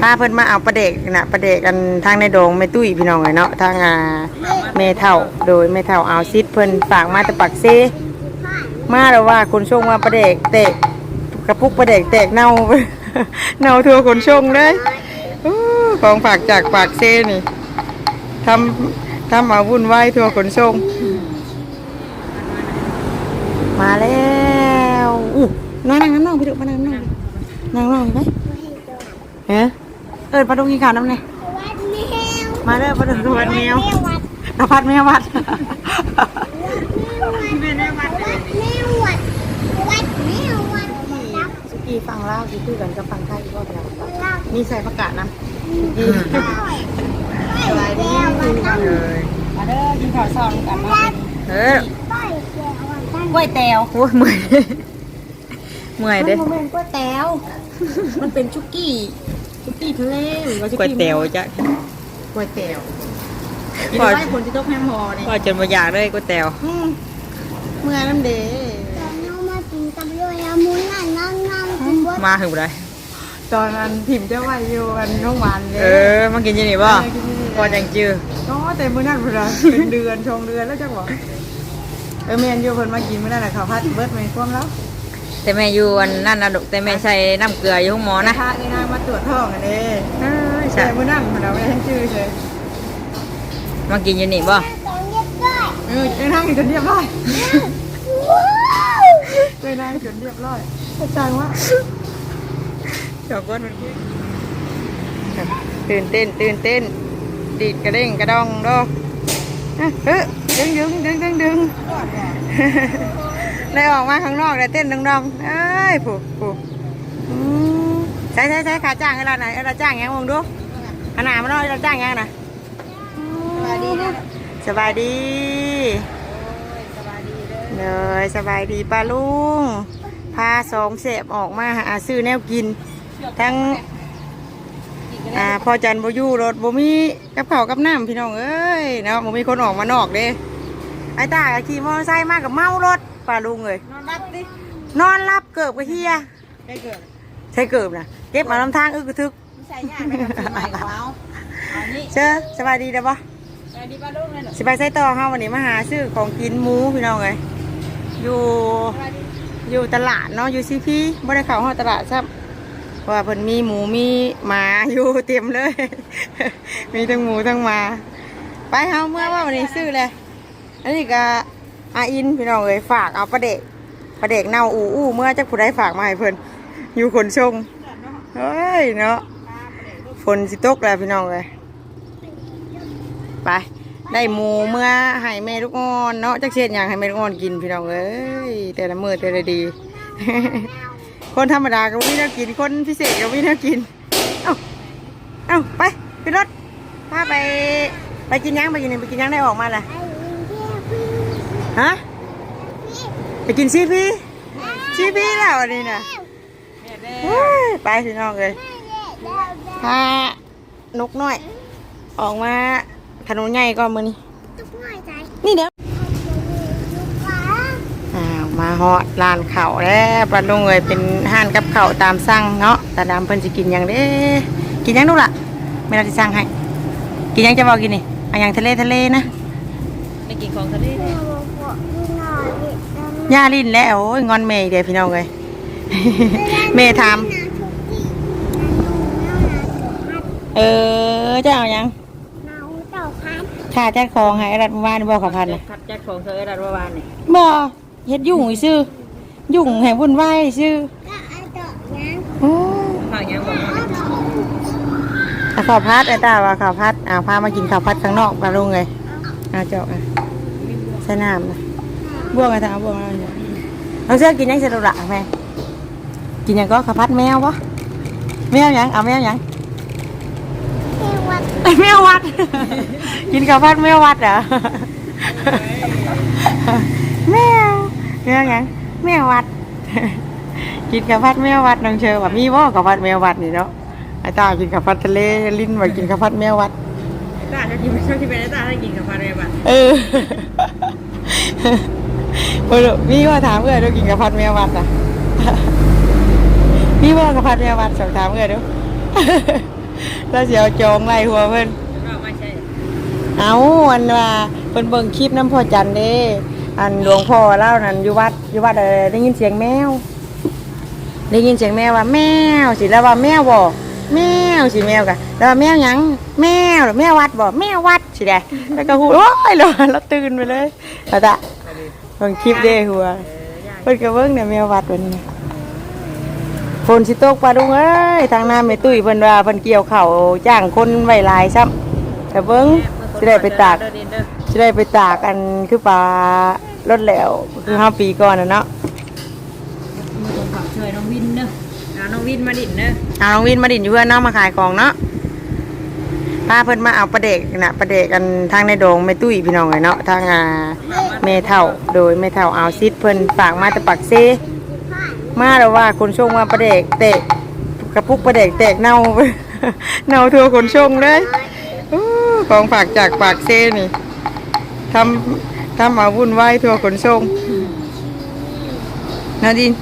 พาเพิ่นมาเอาประเด็กนะประเด็กกันทางในโดงแม่ตุ้ยพี่น้องเลยเนาะทางอาแม่เฒ่าโดยแม่เฒ่าเอาซิดเพิ่นฝากมาต่ปักเซมาแล้วว่าคนชงมาประเด็กเตะกระปุกประเด็กแตกเน่าเน่าทั่วคนชงเลยอของฝากจากปากเซนี่ทำทำเอาวุ่นวายทั่วคนชงมาแล้วอู้นั่งนั่งนั่งไปดูมานั่งนั่งนั่งนั่งไปเฮ้ เอิญปลาดุกกินข้าวน้ำเนี่ยวัดแมวมาเด้อปลาดุกวัดแมววัดนภัสแมววัดแมววัดวัดแมววัดวัดแมววัดรับสุกี้ฟังเล่าวสิคือกันกับฟังไทยก็เป็นเล่ามีใส่ประกาศนะไปแล้ววันนั้นมาเด้อกินข้าวซองกันมาเออไปแล้ววันนั้นกล้วยแตวโอ้ยเมื่อยเมื่อยเด้มันเป็นก๋วยเตี๋ยวมันเป็นชุกี้ ชุกี้ทะเลหรือว่าชุกี้ก๋วยเตี๋ยวจ้ะก๋วยเตี๋ยวพอคนที่ต้องแฮมฮอเนี่ยพอจนมาอยากเลยก๋วยเตี๋ยวเมื่อยน้ำเดตอนน้องมากินกับด้วยแล้วมุนนั่นนั่งนั่งกินบดมาถึงไรตอนนั้นพิมพ์จะไหวอยู่วันน้องหวานเลเอยอมากินอยังนี่ป่ะพอจังจือก็แต่มื้อนั้นพุ่นน่ะเป็นเดือนชงเดือนแล้วจังหวะเออแม่นอยู่เพิ่นมากินมื้อนั้นน่ะข้าวผัดเบิดไม่ความแล้ว แต่แม่อยู่วันนั่นนะลูกแต่แม่ใส่น้ำเกลืออยู่ห้องหมอนะพระนี่นางมาตรวจท้องอันนี้เออแต่ใช่มื้อนั้นพุ่นน่ะไม่ได้ชื่อเลยมากินอยู่นี่ป่ะตอนเย็นด้วยเออไปนั่งจนเรียบร้อยไปนั่งจนเรียบร้อยเข้าใจว่าจอกวนตื่นเต้นตื่นเต้น ดีดกระเด้งกระดองดอกอะเฮ้ยดึงดึงดึงดึงดึง ได้ออกมาข้างนอกได้เต้นดึงดองเอ้ยผูกผูกอืมใช้ใช้ใช้ขาจ้างเวลาไหนเวลาจ้างยังมองดูขนาดมันน้อยเราจ้างยังนะสวัสดีนะสบายดีเลยสบายดีป้าลุงพาสองเสบออกมาหาซื้อแนวกิน ทั้งอ่าพอจันบอยู่รถบ่มีกับข้าวกับน้ำพี่น้องเอ้ยเนาะบ่มีคนออกมานอกเด้ไอ้ตาก็ขี่มอเตอร์ไซค์มากับเมารถ ป้าลุงเลยนอนรับดินอนรับเกิบกับเฮียได้เกิดใช่เกิบนะเก็บมาลำทางอึกกระทึกใส่ยากไปกับปีใหม่ของเราอันนี้เชื่อสบายดีเด้อปะสวัสดีป้าลูกเลยเหรอสิไปใส่ต่อเฮาวันนี้มาหาซื้อของกินหมูพี่น้องเลยอยู่สวัสดีอยู่ตลาดเนาะอยู่ซีพีบ่ได้เข้าห้องตลาดซับเพราะว่าเพิ่นมีหมูมีหมาอยู่เต็มเลย มีทั้งหมูทั้งหมา ไปเฮาเมื่อว่าวันนี้ซื้อเลยอันนี้ก็ อาอินพี่น้องเอ้ยฝากเอาปลาเด็กปลาเด็กเน่าอูอู้เมื่อจักผู้ใดฝากมาให้เพิ่นอยู่ขนชงเฮ้ยเนาะฝนสิตกแล้วพี่น้องเอ้ยไปได้หมูเมื่อให้แม่ลูกอ่อนเนาะจักเช็ดหยังให้แม่ลูกอ่อนกินพี่น้องเอ้ยแต่ละมือแต่ละดี คนธรรมดาก็ไม่ได้กินคนพิเศษก็ไม่ได้กินเอ้าเอ้าไปขึ้นรถพาไปไปกินยังไปกินยังไปกินยังได้ออกมาเลยไอ้ลิงเที่ยวพี่ ฮะไปกินซีพีซีพีแล้วอันนี้นะเฮ้ยไปพี่น้องเลยแม่เด็กแล้วพานกน้อย ออกมาถนนใหญ่ก่อนมือนี้ตุ๊กน้อยใจนี่เดี๋ยวลูกฟ้าอ้าวมาฮอดร้านข้าวแล้วปลาลุงเลยเป็นห้านกับข้าวตามสั่งเนาะตาดำเพิ่นสิกินหยังเด้กินหยังดูล่ะไม่ได้สิสั่งให้ กินหยังจะบอกกินนี่เอันยังทะเลทะเลนะไม่กินของทะเล แม่บอกว่าลูกน้อยนี่ทำย่าลิ้นแล้วโอ้ยงอนเมย์เดี๋ยวพี่น้องเลยเมย์ถามนาทุกที่นาหนูนาหนาสุพัดเออจะเอาหยังนาเจ้าพัดค่าแจ้ของให้รัฐบาลบอกขอพันนะขัดแจ็คของเธอรัฐบาลนี่บ่เฮ็ดยุ่งอีซื่อยุ่งให้วุ่นวายซื่อก็ไอ้ดอกยังโอ้ข้าวยังบอกว่าเอาข้าวพัดไอ้ตาว่าข้าวพัดอ่าพามากินข้าวพัดข้างนอกปลาลุงเลยเอาเจาะอะ ใส่น้ำนะบ่วงไอ้ตาบ่วงอะไรเนี่ยเอาเสื้อกินหยังเสร็จแล้วล่ะแม่กินหยังก็ข้าวพัดแมวปะแมวหยังเอาแมวหยังเทวัดแมววัด กินข้าวผัดแมววัดเหรอแมวแมวหยังแมววัด กินข้าวผัดแมววัดน้องเชอว่ามีบ่ข้าวผัดแมววัดนี่เนาะไอ้ตากินข้าวผัดทะเลลิ้นว่ากินข้าวผัดแมววัด ตาจะกินไม่ชอบที่เป็นตาถ้ากินกับพาเรบัตเออเออมีว่าถามเอื้อนดูกินข้าวผัดแมววัดอะมีว่าข้าวผัดแมววัดสอบถามเอื้อดูแล้วสิเอาจองไล่หัวเพิ่อนเอาอันว่าเพิ่นเบิ่งคลิปน้ำพ่อจันเด้อันหลวงพ่อเล่านั่นอยู่วัดอยู่วัดออได้ยินเสียงแมว ได้ยินเสียงแมวว่าแมวสิแล้วว่าแมวบ่ แมวสิแมวกะแล้วแมวหยังแมวแมววัดบ่แมววัดสิได้แล้วก็ฮู้โอ้ยแล้วแล้วตื่นไปเลยแล้วตะเบิ่งคลิปเด้หัวเพิ่นก็เบิ่งเนี่ยแมววัดวันนี้ฝนสิตกปลาดุงเอ้ยทางน้าแม่ตุ้ยเพิ่นว่าเพิ่นเกี่ยวเข้าจ้างคนไว้หลายซ้ำแต่เบิ่งสิได้ไปตากจะได้ไปตากกันคือปลารถแล้วคือห้าปีก่อนนะเนาะมือตรงฝั่งช่วยน้องวินเนอะ วินมาดินเนอะเอาน้องวินมาดินอยู่เพื่อนเนาะมาขายของเนาะป้าเพิ่นมาเอาประเด็กนะประเด็กกันทางในโดงไม่ตุ้ยพี่น้องเลยเนาะทางอาเมเท่าโดยเมเท่าเอาซิดเพิ่นฝากมาแต่ปักเซมาแล้วว่าคนช่วงว่าประเด็กเตะกระปุกประเด็กแตกเน่า เน่าทั่วคนช่วงเลยอู้ของฝากจากปากเซนี่ทำทำเอาวุ่นวายทั่วคนช่วงนาดิน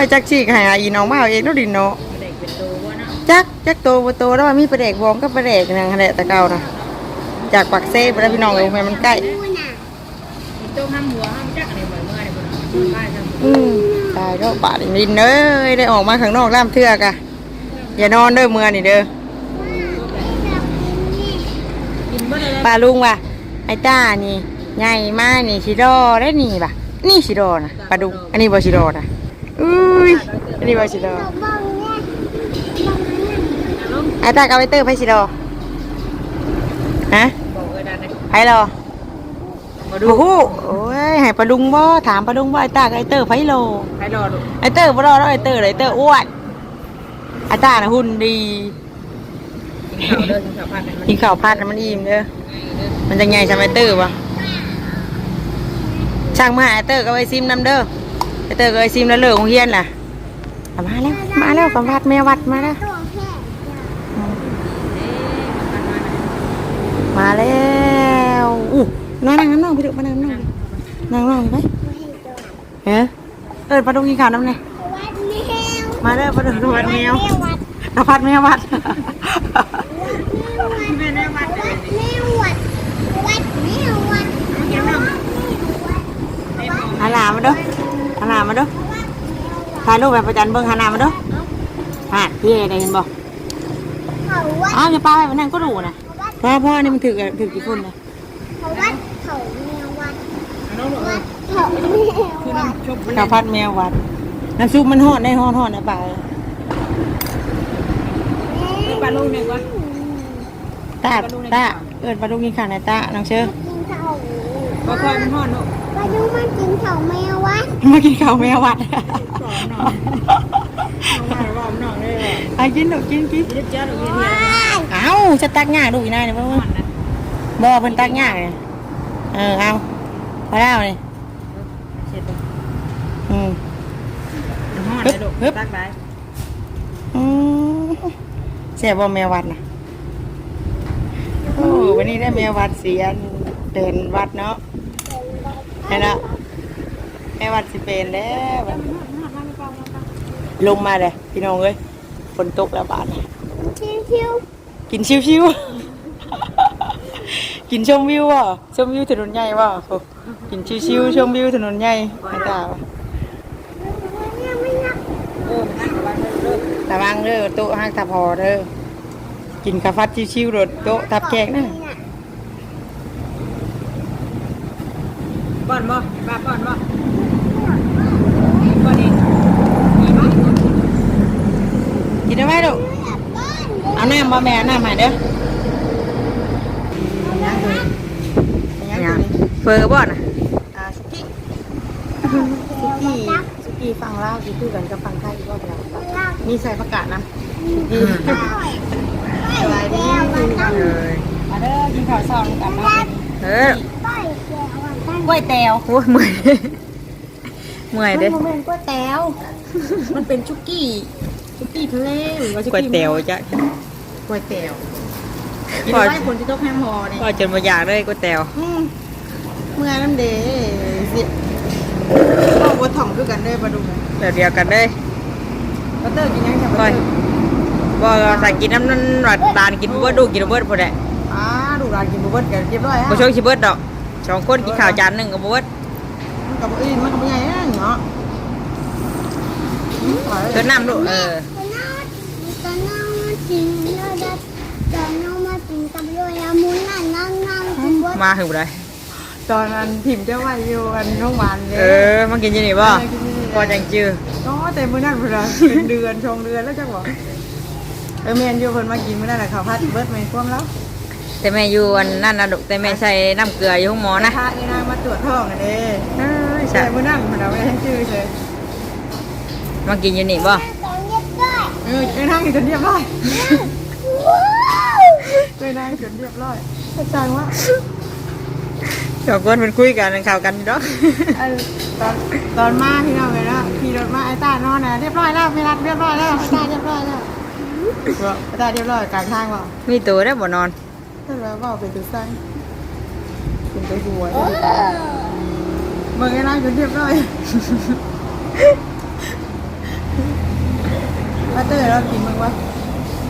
ยจักชีกให้อาอีน้องมาเอาเองเนาะดินเนาะเด็กเป็นตัวะเนาะจักจักโตบ่โตแล้วว่ามีประเดกวองกับประเดกนางแหละตะเกานะจากปักเซ่ไปแล้วพี่น้องเอ้ยมันใกล้มีตัวห้ามหัวห้ามจักอะไรเหมือนเมื่อไหร่บ่เนาะอืมตายแล้วบาดดินเอ้ยได้ออกมาข้างนอกล่ามเทือกอะอย่านอนเด้อเมื่อนี่เด้อกินบ่ได้เลยป้าลุงว่ะไอ้ต้านี่ใหญ่มากนี่ชิโดได้นี่ป่ะนี่ชิโดนะปลาดุงอันนี้บ่ชิโดนะ อุ้ยอันนี้บ่ชิโดเราบ้องเนี่ยบ้องเนี่ยลุงไอ้ต้ากับไอ้เตอร์ไปชิโดฮะบอกเออดันเลยไปรอมาดูโอ้โหโอ้ยให้ปลาดุงบ่ถามปลาดุงบ่ไอ้ตากับไอ้เตอร์ไผโลให้รอดูไอ้เตอร์บ่รอแล้วไอ้เตอร์เลยไอ้เตอร์อ้วนไอ้ตาน่ะหุ่นดีกินข้าวเด้อกินข้าวผัดกันมันกินข้าวผัดน่ะมันอิ่มเด้อมันจะใหญ่ซำไอ้เตอร์บ่ช่างมาหาไอ้เตอร์กับไอ้ซิมนํเด้อ ไอ้เตอร์กับไอ้ซิมแล้วเลิกโรงเรียนล่ะเอามาแล้ว มาแล้วสัมภาษณ์แม่วัดมาแล้ว ตัวแค่มาแล้วอู้นั่งนั่งนั่งไปดูมานั่งนั่งนั่งนั่งไปไม่ให้ตัวเฮ้เอิ้นปลาดุงกินข้าวน้ำเลยวัดแมวมาเด้อปลาดุงวัดแมววัดนภัสแม่วัดแม่วัดวัดแม่วัดวัดแม่วัด แม่วัดหันหน้ามาเด้อ หันหน้ามาเด้อถ่ายรูปแบบประจันเบิ่งหันหน้ามาเด้อฮะพี่เอได้เห็นบ่เขาวัดอ้าวอย่าป้าไปวันนั้นก็ดูนะพ่อพ่อนี่มันถือถือกี่คนนะเขาวัดเขาแม่วัดน้องหนูวัดเขาแม่วัดชบข้าวผัดแมววัดน้ำซุปมันหอดได้หอดหอดนะป้าปลาลูกหนึ่งวะตาตาเอิญปลาดุกกินข้าวในตาน้องเชื่อกินเขาปลาคอยมันห่อนลูก ไปดูมันกินเขาแม่วัดมากินข้าวแมววัดน้องมาว่าน้องได้เลยไอ้กินดูกินกินเด็กจ้าหนูเรียนว้ายเอ้าจะตักหญ้าดูอีน่าเนี่ยบ่ห่อนนะบ่เพิ่นตักหญ้าเลยเออเอาพอแล้วนี่เสร็จอืมห่อนเลยลูกตักได้อืมเสียบ่แมววัดนะโอ้วันนี้ได้แมววัดเสียนเดินวัดเนาะ เห็นแล้วแมววัดสิเป็นแล้วบัดลงมาเลยพี่น้องเอ้ยฝนตกแล้วบาดนี้ชิวชิวกินชิวๆกินชมวิวว่ะชมวิวถนนใหญ่ว่ะโอ้กินชิวๆชมวิวถนนใหญ่ไม่ตาว่ะเนี่ยไม่นับโอ้นั่งกับบ้านเลิกระวังเด้อโต๊ะห้างทับพอเด้อกินข้าวฟัดชิวๆรถโต๊ะทับแขกนะ อนบ่ป้าป้อนบ่ป้อนเองมีมั้ยกินได้ไหมลูกเอาน้ำบ่แม่เอาน้ำมาเด้อเฟอร์บ่น่ะอ่าสุกี้สุกี้สุกี้ฟังลาวสิคือกันกับฟังไทยบ่เป็นไรมีใส่ผักกาดนะสบายดีมาเด้อกินข้าวเช้าด้วยกันเนาะเออ กล้วยแตวโอ้ยเมื่อยเมื่อยเด้ มันเป็นก๋วยเตี๋ยวมันเป็นชุกี้ชุกี้ทะเลหรือว่าชุกี้กล้วยแตวจ้ะ กล้วยแตวกินไว้คนที่ต้องแฮมฮอนี่ก็จนมาอยากเลยกล้วยแตวเมื่อยน้ำเดสิก็วัวถ่อมคือกันได้ปลาดุกแบบเดียวกันเลยบัตเตอร์กินยังไงบัตเตอร์บ่ใส่กินน้ำนั้นว่าตาลกินบ่เบิดดูกินบ่เบิดพุ่นแหละอ้าดูร้านกินบุเบิ้ลกันเรียบร้อยฮะ บ่ชงสิเบิดดอก สองคนกินข้าวจานหนึงก็บ่เบิดมันกับอื่นมันกับใหญ่เนาะเติมน้ำลูกเออตอนนั้นตอนนั้นมากินแล้วได้ตอนนั้นมากินกับโยยามุนนั่นนั่งนั่งกินบดมาถึงบ่ได้ตอนนั้นพิมพ์จะไหวอยู่อันน้องหวานเลยเออมากินอยู่นี่บ่พอจังจื้อก็แต่มื้อนั้นพุ่นน่ะเป็นเดือนชงเดือนแล้วจังบ่เออแม่นอยู่เพิ่นมากินมื้อนั้นน่ะข้าวผัดเบิดแม่นความแล้ว แต่แม่อยู่อันนั่นน่ะลูกแต่แม่ใส่น้ำเกลืออยู่ห้องหมอนะพาอีนางมาตรวจท้องอันนี้เออใช่ใช่มื้อนั้นพุ่นน่ะไม่ให้ชื่อเลยมากินอยู่นี่บ่ตอนเย็นด้วยเออไปนั่งจนเรียบร้อยไปนั่งจนเรียบร้อยเข้าใจว่าสองคนมันคุยกันข่าวกันอยู่ดอก ไอ้ตอนตอนมาพี่น้องเลยนะขี่รถมาไอ้ตานอนน่ะเรียบร้อยแล้วไม่รัดเรียบร้อยแล้วไอ้ตาเรียบร้อยแล้วว่าไอ้ตาเรียบร้อยกลางทางว่ามีตัวได้อบ่นอน ถ้าเราว่าเป็นตัวสั้เป็นตัวหัวเมื่อไงนั่งจนเรียบร้อยมาเตอร์เรากินมึงวะ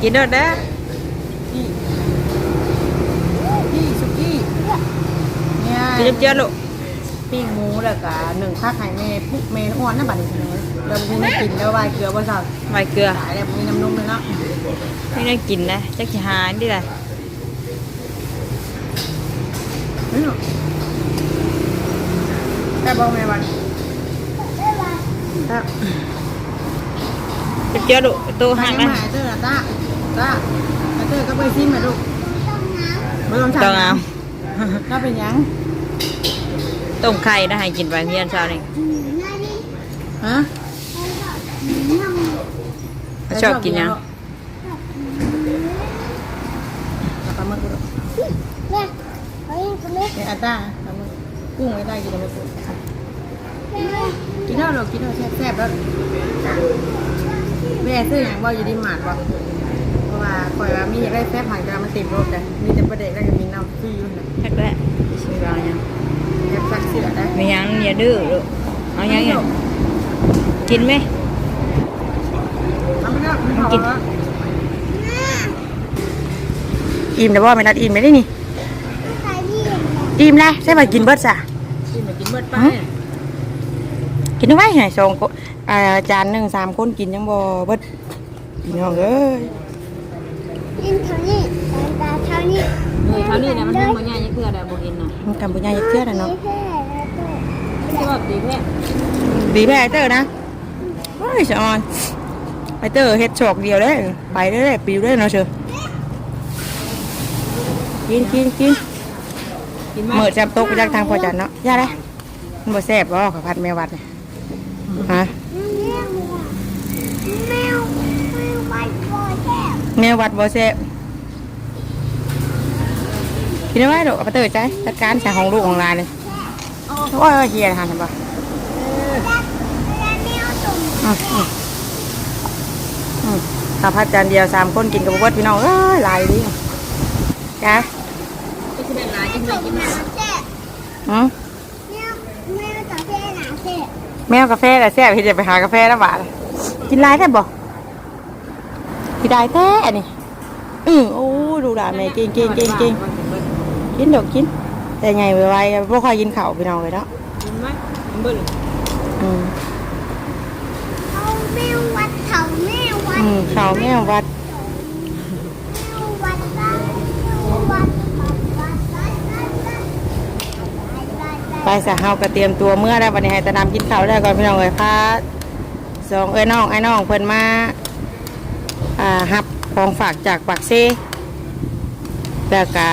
กินเด้อเด้อกี้กี้สุกี้เนี่ยกินเจือๆลูกปิ้งหมูแล้วก็หนึ่งข้าไข่เมย์ปุ๊กเมย์อ้วนนั่นบัดนี้เลยเราไม่ได้กินแล้ววายเกลือบ่สักใบเกลือขายแล้วมีน้ำนมเลยเนาะไม่ได้กินนะจักสิหาอันนี่แหละเฮ้เลูกตัวห่างนะนะเจอตาตาเจอก็ไปซิมมาลูก nữa ta bông này bạn chế độ tô hàng này tức là ta dạ. ta các bơi sim mà đủ bơi không sao nào các bên nhắn tôm khay đã hay chín vài miên sao này? Hả? ชอบกินยัง อาตาปลาหมึกกุ้งไม่ได้กินอะไรกุ้งแม่กินแล้วเรากินแล้วแซ่บๆแล้วแม่ซื้ออย่างว่าอยู่ดีหมาดบ่เพราะว่าคอยว่ามีอยากได้แซ่บผังจะมันติดรถแต่มีแต่ประเด็กแล้วก็มีน้ำฟรีอยู่นะแค่แรกชิมวางยังเก็บซักเสื้อได้มียังอย่าดื้อลูกเอายังยังกินไหมไม่กินอิ่มแต่ว่าไม่นัดอิ่มไม่ได้นี่ อิ่มแล้วใช่ป่ะกินเบิดซะกินมากินเบิดไปกินเอาไว้ไงสองคนอ่าจานหนึ่งสามคนกินยังบ่เบิดพี่น้องเอ้ยกินเท่านี้ตาเท่านี้เฮ้ยเท่านี้นะมันยังบ่ใหญ่ยังเพื่อได้บ่กินน่ะมันกำบ่ใหญ่ยังเพื่อน่ะเนาะแค่แล้วก็ชอบดีแท้ดีแท้ไอเตอร์นะโอ้ยสะออนไอเตอร์เฮ็ดชอกเดียวเลยไปเรื่อยๆปิวเลยเนาะเชอกินกินกิน เหมือดแซมโต๊ะไปจากทางพอจันเนาะย่าได้มันบ่แซ่บบ่ข้าวผัดแม่วัดเนี่ยฮะแมวแมวไปปล่อยแค่แม่วัดบ่แซ่บกินได้ไหมลูกเอาไปเตอร์ใจจัดการใส่ของลูกของหลานเลยโอ้ยเฮียทานเห็นปะแล้วแมวตุ่มอืมอืมอืมข้าวผัดจานเดียวสามคนกินกับบ่เบิดพี่น้องเอ้ยหลายดีจ้ะ ตุ่มหนาเจ๊อืมแมวแมวต่อเจ๊หนาเจ๊แมวกาแฟแต่แซ่บเฮ็ดจะไปหากาแฟแล้วบาดกินหลายแท้บ่กินได้แท้อันนี้อือโอ้ดูด่าแม่เก่งเก่งเก่งเก่งกินดอกกิน แต่ไงไวๆบ่ค่อยกินข้าวพี่น้องเลยเนาะกินไหมกินเบิดอืมเขาแมววัดเขาแมววัดอืมข้าวแม่วัด ไปสะเฮาก็เตรียมตัวเมื่อได้วันนี้ให้ตะนำกินข้าวได้ก่อนพี่น้องเอ้ยพาสองเอ้ยน้องไอ้น้องเพิ่นมาอ่ารับของฝากจากปากเซแล้วก็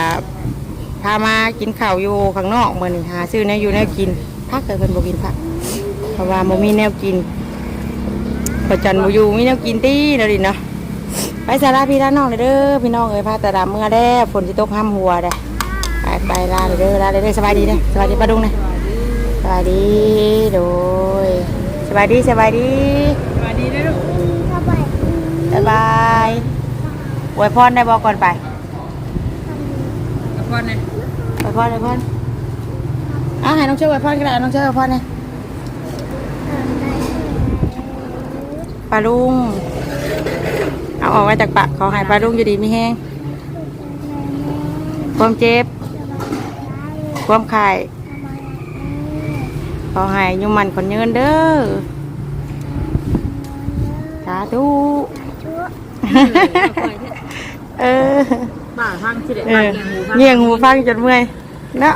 พามากินข้าวอยู่ข้างนอกมื้อนหาซื้อแนวอยู่แนวกินพักเอ้ยเพิ่นบ่กินผักเพราะว่าบ่มีแนวกินพอจันบ่อยู่มีแนวกินติเดี๋ยวนี้เนาะไปสาราพี่ด้านนองเลยเด้อพี่น้องเอ้ยพาตะดำเมื่อแล้วฝนสิตกห้ำหัวเด้อ ไปไปลาเลยเด้อลาเลยเด้อสบายดีเด้อสบายดีป้าดุงนะสบายดีโดยสบายดีสบายดีสวัสดีนะลูกเข้าไปสบายอวยพรได้บอกก่อนไปกับพ่อเนี่ยอวยพรอวยพรอะให้น้องเชื่ออวยพรก็ได้น้องเชื่ออวยพรเนี่ยป้าลุงเอาออกมาจากปากขอใหายปลาลุงอยู่ดีไม่แห้งความเจ็บ ความไข่ขอใหายยุ่มันคนเยินเด้อสาธุเออบ้าพังสิเด็ดเอบ้าอเงียงหูพังเงี่ยงหูฟังจนเมื่อยเนาะ